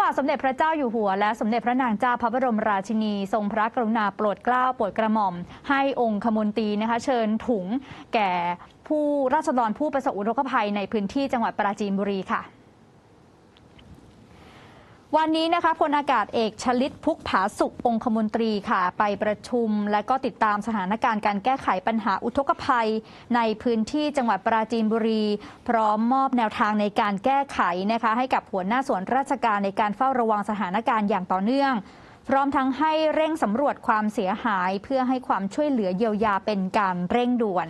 บาทสมเด็จพระเจ้าอยู่หัว และสมเด็จพระนางเจ้าพระบรมราชินี ทรงพระกรุณาโปรดเกล้าโปรดกระหม่อม ให้องค์ขมนตรีนะคะเชิญถุงแก่ผู้ราษฎรผู้ประสบอุทกภัยในพื้นที่จังหวัดปราจีนบุรีค่ะ วันนี้นะคะพลอากาศเอกชลิตพุกผาสุของคมนตรีค่ะ ไปประชุม และก็ติดตามสถานการณ์การแก้ไขปัญหาอุทกภัย ในพื้นที่จังหวัดปราจีนบุรี พร้อมมอบแนวทางในการแก้ไขนะคะ ให้กับหัวหน้าส่วนราชการในการเฝ้าระวังสถานการณ์อย่างต่อเนื่อง พร้อมทั้งให้เร่งสำรวจความเสียหาย เพื่อให้ความช่วยเหลือเยียวยาเป็นการเร่งด่วน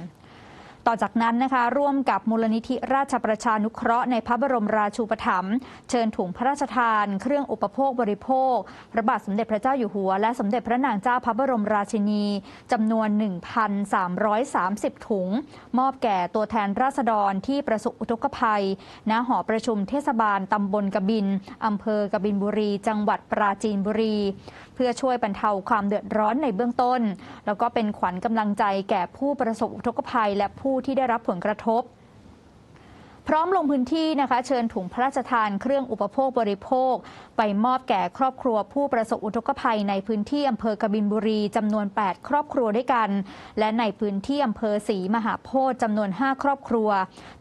ต่อจากนั้นนะคะร่วมกับมูลนิธิราชประชานุเคราะห์ในพระบรมราชูปถัมภ์เชิญถุงพระราชทาน เครื่องอุปโภคบริโภคพระบาทสมเด็จพระเจ้าอยู่หัว และสมเด็จพระนางเจ้าพระบรมราชินีจำนวน 1,330 ถุง มอบแก่ตัวแทนราษฎรที่ประสบอุทกภัยณหอประชุมเทศบาลตำบลกบินอำเภอกบินบุรี จังหวัดปราจีนบุรี เพื่อช่วยบรรเทาความเดือดร้อนในเบื้องต้น แล้วก็เป็นขวัญกำลังใจแก่ผู้ประสบอุทกภัยและผู้ผู้ที่ได้รับผลกระทบ พร้อมลงพื้นที่นะคะ เชิญถุงพระราชทานเครื่องอุปโภคบริโภค ไปมอบแก่ครอบครัวผู้ประสบอุทกภัยในพื้นที่อำเภอกบินบุรีจำนวน 8 ครอบครัวด้วยกัน และในพื้นที่อำเภอศรีมหาโพธิ์จำนวน 5 ครอบครัว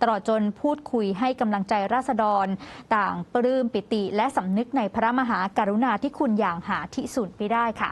ตลอดจนพูดคุยให้กำลังใจราษฎร ต่างปลื้มปิติและสำนึกในพระมหากรุณาธิคุณอย่างหาที่สุดไม่ได้ค่ะ